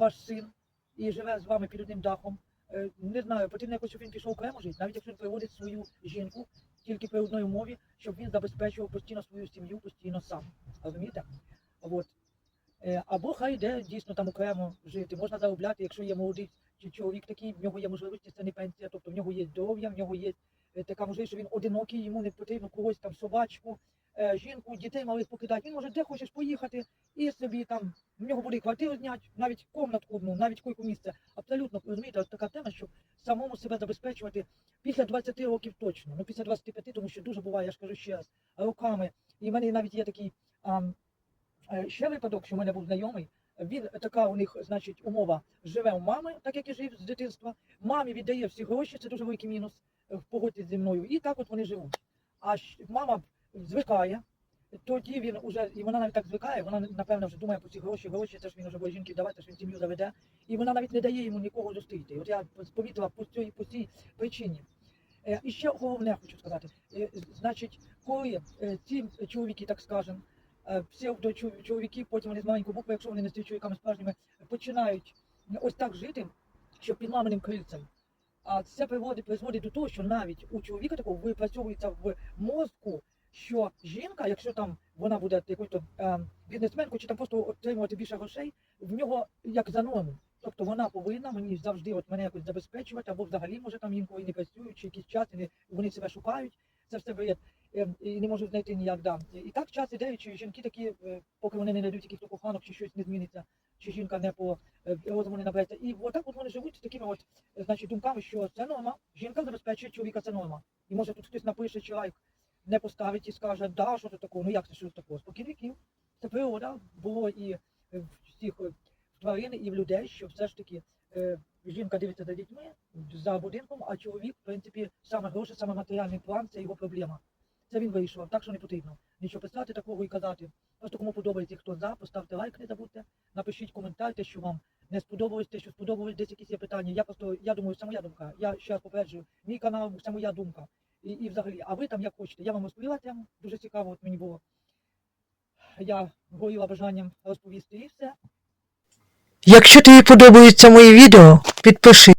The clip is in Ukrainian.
ваш син і живе з вами під одним дахом. Е, Не знаю, потрібно якось, щоб він пішов окремо жити, навіть якщо він приводить свою жінку тільки при одній умові, щоб він забезпечував постійно свою сім'ю, постійно сам. Розумієте? От. Е, Або хай йде дійсно там окремо жити. Можна заробляти, якщо є молодий чи чоловік такий, в нього є можливості, це не пенсія, тобто в нього є здоров'я, в нього є е, така можливість, що він одинокий, йому не потрібно когось там собачку, жінку, дітей малих покидати. Він може де хочеш поїхати і собі там в нього буде квартиру зняти, навіть комнатку одну, навіть койку місце. Абсолютно розумієте, така тема, щоб самому себе забезпечувати після 20 років точно. Ну після 25, тому що дуже буває, я ж кажу ще раз, роками. І в мене навіть є такий ам, е, ще випадок, що в мене був знайомий. Він така у них, значить, умова живе у мами, так як і жив з дитинства. Мамі віддає всі гроші, це дуже великий мінус. е, Погодьтесь зі мною. І так от вони живуть. А мама звикає, тоді він уже, і вона навіть так звикає, вона напевно вже думає про ці гроші, гроші, це ж він вже буде жінки давати, ж він сім'ю заведе. І вона навіть не дає йому нікого зустріти. От я помітила по цій, по цій причині. Е, І ще головне хочу сказати. Е, Значить, коли е, ці чоловіки, так скажемо, е, псевдочоловіки, потім вони з маленької букви, якщо вони не стають чоловіками справжніми, починають ось так жити, що під маминим крильцем. А це приводить, призводить до того, що навіть у чоловіка такого випрацьовується в мозку, що жінка, якщо там вона буде якоюсь е, бізнесменкою чи там просто отримувати більше грошей, в нього як за норму. Тобто вона повинна мені завжди от мене якось забезпечувати, або взагалі може там інколи не працюють, чи якийсь час не, вони себе шукають. Це все бред. Е, і не можуть знайти ніяк да. І так час іде, чи жінки такі, е, поки вони не знайдуть якихось коханок, чи щось не зміниться, чи жінка не по розуму не набереться. І отак от вони живуть з такими от, значить, думками, що це норма, жінка забезпечує чоловіка, це норма. І може тут хтось напише чи лайк не поставить і скаже, да, що це такого, ну як це що це такого? Спокійно віків. Це природа, було і в всіх е, тварин, і в людей, що все ж таки е, жінка дивиться за дітьми, за будинком, а чоловік, в принципі, саме гроші, саме матеріальний план це його проблема. Це він вийшов, так що не потрібно. Нічого писати такого і казати. Просто кому подобається, хто за, поставте лайк, не забудьте, напишіть коментар, те, що вам не сподобалось, те, що сподобалось, десь якісь є питання. Я просто, я думаю, це моя думка. Я ще раз попереджую, мій канал, це моя думка. І, і взагалі, а ви там як хочете. Я вам розповіла тему, дуже цікаво от мені було. Я горіла бажанням розповісти і все. Якщо тобі подобаються мої відео, підпишись.